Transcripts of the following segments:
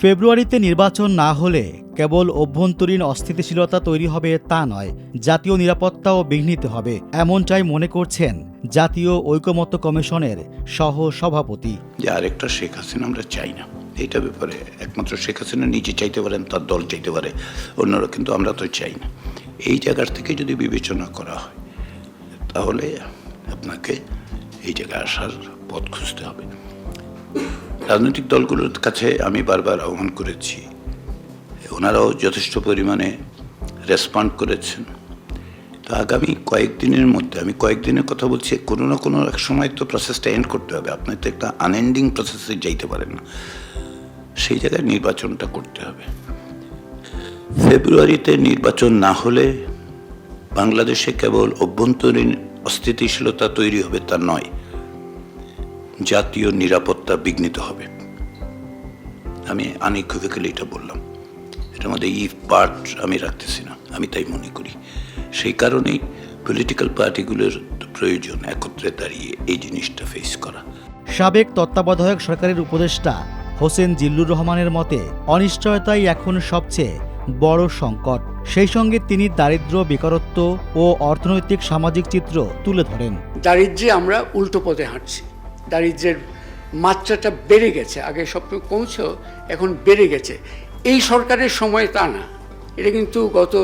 ফেব্রুয়ারিতে নির্বাচন না হলে কেবল অভ্যন্তরীণ অস্থিতিশীলতা তৈরি হবে তা নয়, জাতীয় নিরাপত্তাও বিঘ্নিত হবে, এমনটাই মনে করছেন জাতীয় ঐকমত্য কমিশনের সহ সভাপতি যে আরেকটা শেখ হাসিনা আমরা চাই না, এইটা ব্যাপারে একমাত্র শেখ হাসিনা নিজে চাইতে পারেন, তার দল চাইতে পারে, অন্যরা কিন্তু আমরা তো চাই না। এই জায়গার থেকে যদি বিবেচনা করা হয়, তাহলে আপনাকে এই জায়গায় আসার পথ খুঁজতে হবে। রাজনৈতিক দলগুলোর কাছে আমি বারবার আহ্বান করেছি। ওনারাও যথেষ্ট পরিমাণে রেসপন্ড করেছেন। তো আগামী কয়েকদিনের মধ্যে, আমি কয়েকদিনের কথা বলছি, কোনো না কোনো এক সময় তো প্রসেসটা এন্ড করতে হবে। আপনি তো একটা আনএন্ডিং প্রসেসে যাইতে পারেন না। সেই জায়গায় নির্বাচনটা করতে হবে। ফেব্রুয়ারিতে নির্বাচন না হলে বাংলাদেশে কেবল অভ্যন্তরীণ অস্থিতিশীলতা তৈরি হবে তা নয়। জাতীয় নিরাপত্তা বিঘ্নিত হবে। আমি আনিকোভিক্যালি এটা বললাম। এটার মধ্যে ই পার্ট আমি রাখতেছি না আমি তাই মনে করি। সেই কারণেই পলিটিক্যাল পার্টিগুলোর প্রয়োজন একত্রে দাঁড়িয়ে এই জিনিসটা ফেস করা। সাবেক তত্ত্বাবধায়ক সরকারের উপদেষ্টা হোসেন জিল্লুর রহমানের মতে অনিশ্চয়তাই এখন সবচেয়ে বড় সংকট। সেই সঙ্গে তিনি দারিদ্র্য বেকারত্ব ও অর্থনৈতিক সামাজিক চিত্র তুলে ধরেন। দারিদ্র্যে আমরা উল্টো পথে হাঁটছি। দারিদ্র্যের মাত্রাটা বেড়ে গেছে, আগে সব কমছো এখন বেড়ে গেছে। এই সরকারের সময় তা না। এটা কিন্তু গত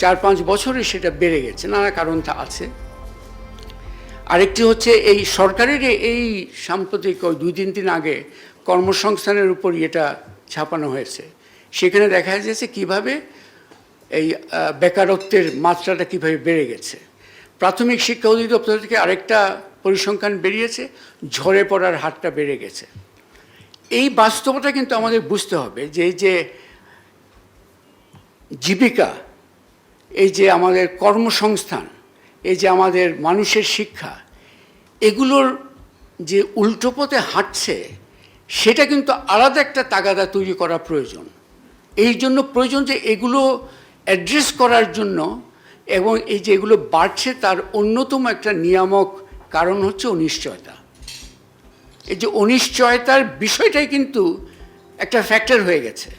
চার পাঁচ বছরে সেটা বেড়ে গেছে, নানা কারণ তা আছে। আরেকটি হচ্ছে, এই সরকারের এই সাম্প্রতিক ওই দুই তিন দিন আগে কর্মসংস্থানের উপর এটা ছাপানো হয়েছে। সেখানে দেখা যাচ্ছে কীভাবে এই বেকারত্বের মাত্রাটা কীভাবে বেড়ে গেছে। প্রাথমিক শিক্ষা অধিদপ্তর থেকে আরেকটা পরিসংখ্যান বেরিয়েছে, ঝরে পড়ার হারটা বেড়ে গেছে। এই বাস্তবতা কিন্তু আমাদের বুঝতে হবে যে যে জীবিকা, এই যে আমাদের কর্মসংস্থান, এই যে আমাদের মানুষের শিক্ষা, এগুলোর যে উল্টো পথে হাঁটছে, সেটা কিন্তু আলাদা একটা তাগাদা তৈরি করা প্রয়োজন। এই জন্য প্রয়োজন যে এগুলো অ্যাড্রেস করার জন্য এবং এই যে এগুলো বাড়ছে, তার অন্যতম একটা নিয়ামক কারণ হচ্ছে অনিশ্চয়তা। এই যে অনিশ্চয়তার বিষয়টাই কিন্তু একটা ফ্যাক্টর হয়ে গেছে।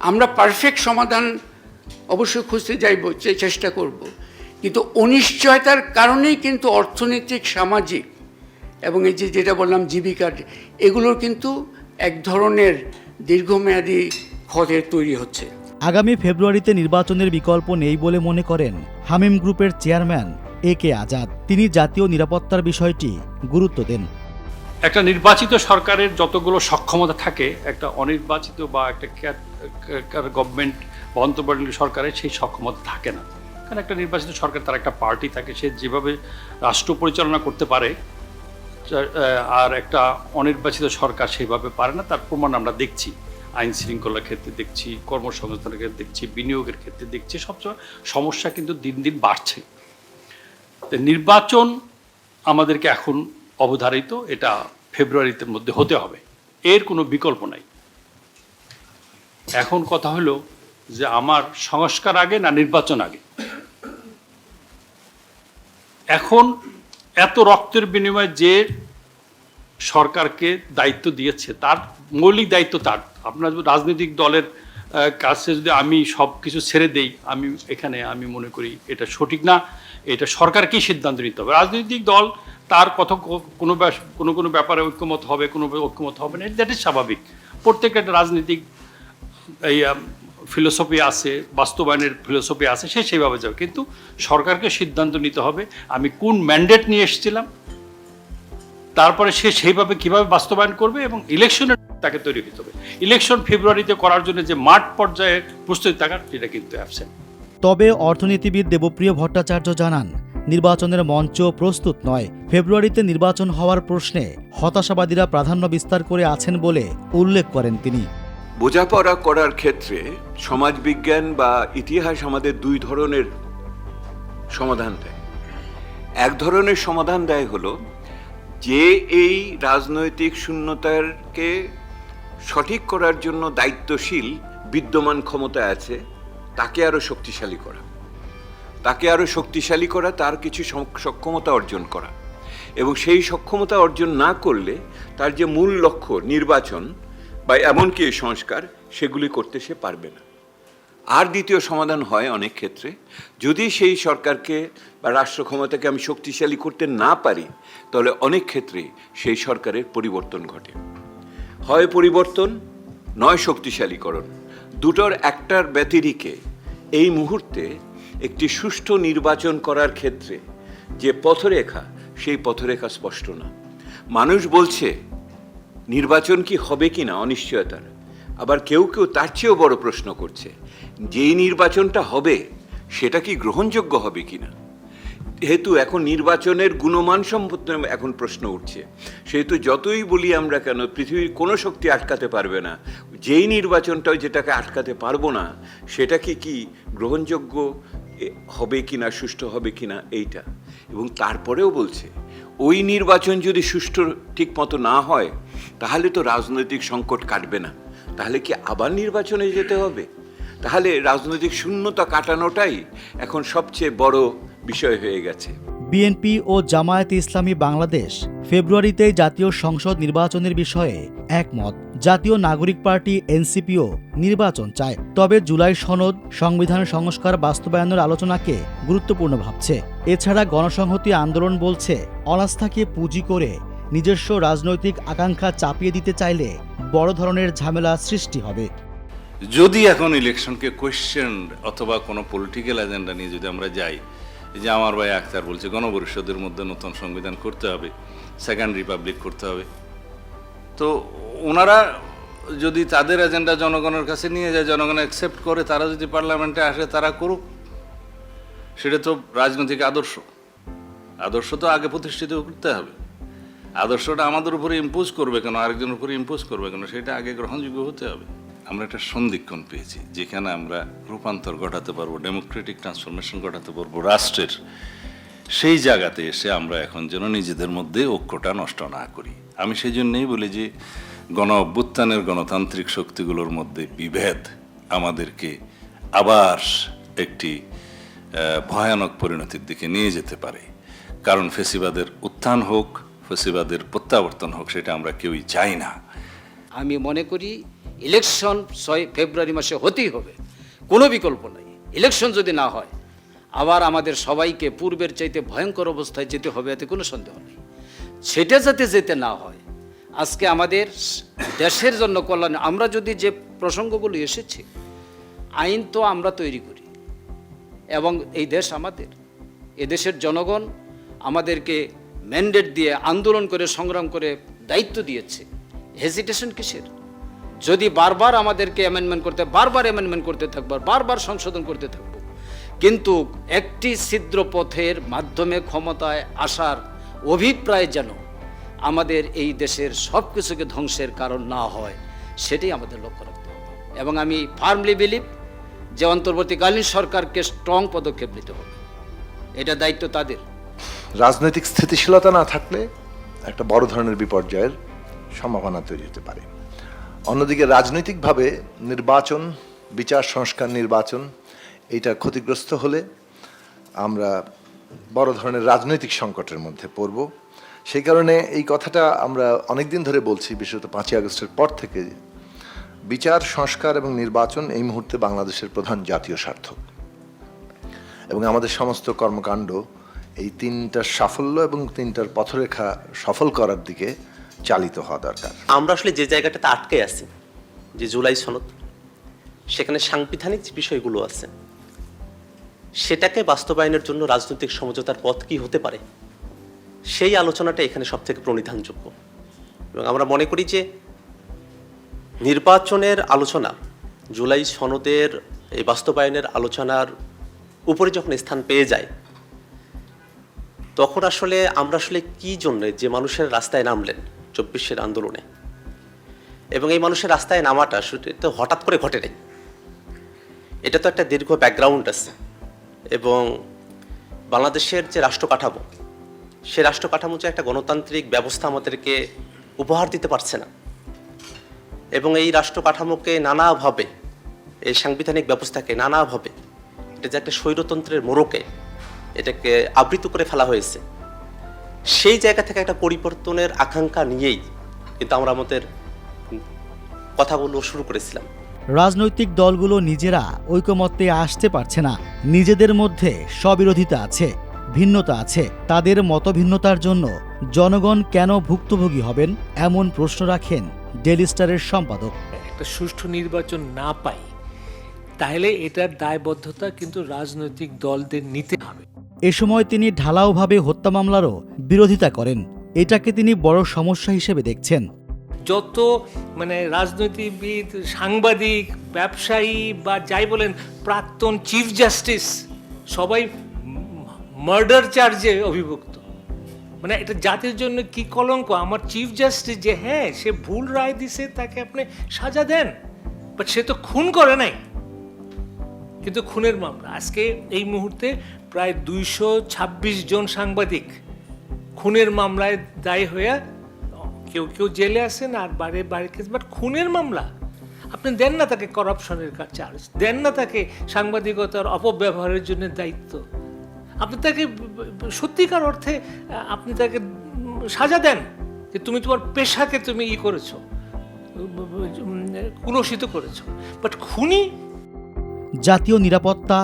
আমরা পারফেক্ট সমাধান অবশ্যই খুঁজতে যাইব চেষ্টা করব। কিন্তু অনিশ্চয়তার কারণেই কিন্তু অর্থনৈতিক, সামাজিক এবং এই যে যেটা বললাম জীবিকার এগুলোর কিন্তু এক ধরনের দীর্ঘমেয়াদী ক্ষতের তৈরি হচ্ছে। আগামী ফেব্রুয়ারিতে নির্বাচনের বিকল্প নেই বলে মনে করেন হামিম গ্রুপের চেয়ারম্যান এ কে আজাদ। তিনি জাতীয় নিরাপত্তার বিষয়টি গুরুত্ব দেন। একটা নির্বাচিত সরকারের যতগুলো সক্ষমতা থাকে, একটা অনির্বাচিত বা একটা গভর্নমেন্ট অন্তর্বর্তী সরকারের সেই সক্ষমতা থাকে না। কারণ একটা নির্বাচিত সরকার তার একটা পার্টি থাকে, সে যেভাবে রাষ্ট্র পরিচালনা করতে পারে আর একটা অনির্বাচিত সরকার সেভাবে পারে না, তার প্রমাণ আমরা দেখছি। আইন শৃঙ্খলার ক্ষেত্রে দেখছি, কর্মসংস্থানের ক্ষেত্রে দেখছি, বিনিয়োগের ক্ষেত্রে দেখছি, সবসময় সমস্যা কিন্তু দিন দিন বাড়ছে। নির্বাচন আমাদেরকে এখন অবধারিত, এটা ফেব্রুয়ারিতে মধ্যে হতে হবে। এর কোনো বিকল্প নাই। এখন কথা হলো যে আমার সংস্কার আগে না নির্বাচন আগে? এখন এত রক্তের বিনিময়ে যে সরকারকে দায়িত্ব দিয়েছে, তার মৌলিক দায়িত্ব তার। আপনার রাজনৈতিক দলের কাছে যদি আমি সব কিছু ছেড়ে দেই, আমি এখানে আমি মনে করি এটা সঠিক না। এটা সরকারকেই সিদ্ধান্ত নিতে হবে। রাজনৈতিক দল তার কথা কোনো কোনো কোনো ব্যাপারে ঐক্যমত হবে, কোনো ঐক্যমত হবে না দ্যাট ইজ স্বাভাবিক। প্রত্যেকটা একটা রাজনৈতিক, এই ফিলোসফি আছে, বাস্তবায়নের ফিলোসফি আছে, সে সেইভাবে যাবে। কিন্তু সরকারকে সিদ্ধান্ত নিতে হবে, আমি কোন ম্যান্ডেট নিয়ে এসেছিলাম, তারপরে সে সেইভাবে কীভাবে বাস্তবায়ন করবে এবং ইলেকশনের তাকে তৈরি হতে হবে। ইলেকশন ফেব্রুয়ারিতে করার জন্য যে মাঠ পর্যায়ে প্রস্তুতি থাকার সেটা কিন্তু অ্যাবসেন্ট তবে অর্থনীতিবিদ দেবপ্রিয় ভট্টাচার্য জানান নির্বাচনের মঞ্চ প্রস্তুত নয়। ফেব্রুয়ারিতে নির্বাচন হওয়ার প্রশ্নে হতাশাবাদীরা প্রাধান্য বিস্তার করে আছেন বলে উল্লেখ করেন তিনি। বোঝাপড়া করার ক্ষেত্রে সমাজবিজ্ঞান বা ইতিহাস আমাদের দুই ধরনের সমাধান দেয়। এক ধরনের সমাধান দেয় হলো যে এই রাজনৈতিক শূন্যতাকে সঠিক করার জন্য দায়িত্বশীল বিদ্যমান ক্ষমতা আছে, তাকে আরও শক্তিশালী করা। তাকে আরও শক্তিশালী করা, তার কিছু সক্ষমতা অর্জন করা। এবং সেই সক্ষমতা অর্জন না করলে তার যে মূল লক্ষ্য নির্বাচন বা এমনকি এই সংস্কার, সেগুলি করতে সে পারবে না। আর দ্বিতীয় সমাধান হয় অনেক ক্ষেত্রে, যদি সেই সরকারকে বা রাষ্ট্র ক্ষমতাকে আমি শক্তিশালী করতে না পারি, তাহলে অনেক ক্ষেত্রেই সেই সরকারের পরিবর্তন ঘটে। হয় পরিবর্তন, নয় শক্তিশালীকরণ। দুটোর একটার ব্যতিরিকে এই মুহূর্তে একটি সুষ্ঠু নির্বাচন করার ক্ষেত্রে যে পথরেখা, সেই পথরেখা স্পষ্ট না। মানুষ বলছে, নির্বাচন কি হবে কি না, অনিশ্চয়তার। আবার কেউ কেউ তার চেয়েও বড় প্রশ্ন করছে, যেই নির্বাচনটা হবে, সেটা কি গ্রহণযোগ্য হবে কিনা যেহেতু এখন নির্বাচনের গুণমান সম্পর্কে এখন প্রশ্ন উঠছে। সেহেতু যতই বলি আমরা কেন, পৃথিবীর কোনো শক্তি আটকাতে পারবে না। যেই নির্বাচনটা যেটাকে আটকাতে পারব না সেটা কি কি গ্রহণযোগ্য হবে কিনা, সুষ্ঠু হবে কিনা, এইটা। এবং তারপরেও বলছে, ওই নির্বাচন যদি সুষ্ঠু ঠিক মতো না হয়, তাহলে তো রাজনৈতিক সংকট কাটবে না। তাহলে কি আবার নির্বাচনে যেতে হবে? তাহলে রাজনৈতিক শূন্যতা কাটানোটাই এখন সবচেয়ে বড় বিষয় হয়ে গেছে। বিএনপি ও জামায়াতে ইসলামী বাংলাদেশ ফেব্রুয়ারিতেই জাতীয় সংসদ নির্বাচনের বিষয়ে একমত। জাতীয় নাগরিক পার্টি এনসিপিও নির্বাচন চায়। তবে জুলাই সনদ সংবিধান সংস্কার বাস্তবায়নের আলোচনাকে গুরুত্বপূর্ণ ভাবছে। এছাড়া গণসংহতি আন্দোলন বলছে অনাস্থাকে পুঁজি করে নিজস্ব রাজনৈতিক আকাঙ্ক্ষা চাপিয়ে দিতে চাইলে বড় ধরনের ঝামেলা সৃষ্টি হবে। যদি এখন ইলেকশনকে কোয়েশ্চেন অথবা কোনো পলিটিক্যাল এজেন্ডা নিয়ে যদি আমরা যাই যে আমার ভাই আক্তার বলছে, গণপরিষদের মধ্যে নতুন সংবিধান করতে হবে সেকেন্ড রিপাবলিক করতে হবে। তো ওনারা যদি তাদের এজেন্ডা জনগণের কাছে নিয়ে যায়, জনগণ অ্যাকসেপ্ট করে, তারা যদি পার্লামেন্টে আসে, তারা করুক। সেটা তো রাজনৈতিক আদর্শ। আদর্শ তো আগে প্রতিষ্ঠিত করতে হবে। আদর্শটা আমাদের উপরে ইম্পোজ করবে কেন? আরেকজনের উপরে ইম্পোজ করবে কেন? সেটা আগে গ্রহণযোগ্য হতে হবে। আমরা একটা সন্ধিক্ষণ পেয়েছি, যেখানে আমরা রূপান্তর ঘটাতে পারব, ডেমোক্রেটিক ট্রান্সফরমেশন ঘটাতে পারব রাষ্ট্রের। সেই জায়গাতে এসে আমরা এখন যেন নিজেদের মধ্যে ঐক্যটা নষ্ট না করি। আমি সেই জন্যেই বলি যে, গণ অভ্যুত্থানের গণতান্ত্রিক শক্তিগুলোর মধ্যে বিভেদ আমাদেরকে আবার একটি ভয়ানক পরিণতির দিকে নিয়ে যেতে পারে। কারণ ফেসিবাদের উত্থান হোক, ফেসিবাদের প্রত্যাবর্তন হোক, সেটা আমরা কেউই চাই না। আমি মনে করি ইলেকশন ছয় ফেব্রুয়ারি মাসে হতেই হবে। কোনো বিকল্প নাই। ইলেকশন যদি না হয়, আবার আমাদের সবাইকে পূর্বের চাইতে ভয়ঙ্কর অবস্থায় যেতে হবে, এতে কোনো সন্দেহ নেই। সেটা যাতে যেতে না হয়, আজকে আমাদের দেশের জন্য কল্যাণ, আমরা যদি যে প্রসঙ্গগুলো এসেছে, আইন তো আমরা তৈরি করি, এবং এই দেশ আমাদের। এদেশের জনগণ আমাদেরকে ম্যান্ডেট দিয়ে, আন্দোলন করে, সংগ্রাম করে দায়িত্ব দিয়েছে। হেজিটেশন কিসের? যদি বারবার আমাদেরকে অ্যামেন্ডমেন্ট করতে, বারবার অ্যামেন্ডমেন্ট করতে থাকব বারবার সংশোধন করতে থাকব। কিন্তু একটি ছিদ্র পথের মাধ্যমে ক্ষমতায় আসার অভিপ্রায় যেন আমাদের এই দেশের সব কিছুকে ধ্বংসের কারণ না হয়, সেটাই আমাদের লক্ষ্য রাখতে হবে। এবং আমি ফার্মলি বিলিভ যে অন্তর্বর্তীকালীন সরকারকে স্ট্রং পদক্ষেপ নিতে হবে। এটা দায়িত্ব তাদের। রাজনৈতিক স্থিতিশীলতা না থাকলে একটা বড় ধরনের বিপর্যয়ের সম্ভাবনা তৈরি হতে পারে। অন্যদিকে রাজনৈতিকভাবে নির্বাচন, বিচার, সংস্কার, নির্বাচন এটা ক্ষতিগ্রস্ত হলে আমরা বড় ধরনের রাজনৈতিক সংকটের মধ্যে পড়ব। সেই কারণে এই কথাটা আমরা অনেকদিন ধরে বলছি, বিশেষত পাঁচই আগস্টের পর থেকে। বিচার, সংস্কার এবং নির্বাচন এই মুহূর্তে বাংলাদেশের প্রধান জাতীয় স্বার্থ এবং আমাদের সমস্ত কর্মকাণ্ড এই তিনটার সাফল্য এবং তিনটার পথরেখা সফল করার দিকে চালিত হওয়া দরকার। আমরা আসলে যে জায়গাটাতে আটকে আছি, যে জুলাই সনদ, সেখানে সাংবিধানিক যে বিষয়গুলো আছে, সেটাকে বাস্তবায়নের জন্য রাজনৈতিক সমঝোতার পথ কি হতে পারে, সেই আলোচনাটা এখানে সব থেকে প্রণিধানযোগ্য। এবং আমরা মনে করি যে নির্বাচনের আলোচনা, জুলাই সনদের এই বাস্তবায়নের আলোচনার উপরে যখন স্থান পেয়ে যায়, তখন আসলে আমরা আসলে কি জন্য যে মানুষের রাস্তায় নামলেন চব্বিশের আন্দোলনে। এবং এই মানুষের রাস্তায় নামাটা তো হঠাৎ করে ঘটে নেই। এটা তো একটা দীর্ঘ ব্যাকগ্রাউন্ড আছে। এবং বাংলাদেশের যে রাষ্ট্র কাঠামো, সে রাষ্ট্র কাঠামো যে একটা গণতান্ত্রিক ব্যবস্থা আমাদেরকে উপহার দিতে পারছে না। এবং এই রাষ্ট্র কাঠামোকে নানাভাবে, এই সাংবিধানিক ব্যবস্থাকে নানাভাবে, এটা যে একটা স্বৈরতন্ত্রের মোড়কে, এটাকে আবৃত করে ফেলা হয়েছে। সেই জায়গা থেকে একটা পরিবর্তনের আকাঙ্ক্ষা নিয়েই কিন্তু আমরা আমাদের কথা বলব শুরু করেছিলাম। রাজনৈতিক দলগুলো নিজেরা ঐকমত্যে আসতে পারছে না। নিজেদের মধ্যে স্ববিরোধিতা আছে ভিন্নতা আছে। তাদের মতভিন্নতার জন্য জনগণ কেন ভুক্তভোগী হবেন এমন প্রশ্ন রাখেন ডেলি স্টারের সম্পাদক। একটা সুষ্ঠু নির্বাচন না পাই তাহলে এটার দায়বদ্ধতা কিন্তু রাজনৈতিক দলদের নিতে হবে। এ সময় তিনি ঢালাওভাবে হত্যা মামলারও বিরোধিতা করেন। এটাকে তিনি বড় সমস্যা হিসেবে দেখছেন। যত মানে রাজনীতিবিদ, সাংবাদিক, ব্যবসায়ী বা যাই বলেন, প্রাক্তন চিফ জাস্টিস, সবাই মার্ডার চার্জে অভিভুক্ত। মানে এটা জাতির জন্য কি কলঙ্ক? আমার চিফ জাস্টিস যে হ্যাঁ সে ভুল রায় দিছে, তাকে আপনি সাজা দেন। বাট সে তো খুন করে নাই। কিন্তু খুনের মামলা। আজকে এই মুহূর্তে প্রায় দুইশো ছাব্বিশ জন সাংবাদিক। খুনের মামলায় দায়ী হয়ে কেউ কেউ জেলে আসেন আর বাড়ি বাড়ি বাট খুনের মামলা। আপনি দেন না তাকে করাপশনের চার্জ দেন না তাকে সাংবাদিকতার অপব্যবহারের জন্য দায়িত্ব। আপনি তাকে সত্যিকার অর্থে আপনি তাকে সাজা দেন যে তুমি তোমার পেশাকে তুমি ই করেছ কুলসিত করেছ। বাট খুনি জাতীয় নিরাপত্তা,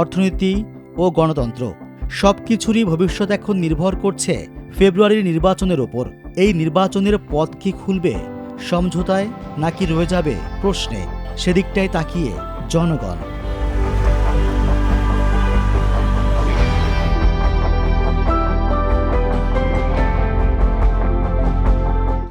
অর্থনীতি ও গণতন্ত্র। সব কিছুরই ভবিষ্যৎ এখন নির্ভর করছে ফেব্রুয়ারির নির্বাচনের ওপর। এই নির্বাচনের পথ কি খুলবে, সমঝোতায় নাকি রয়ে যাবে প্রশ্নে? সেদিকটায় তাকিয়ে জনগণ।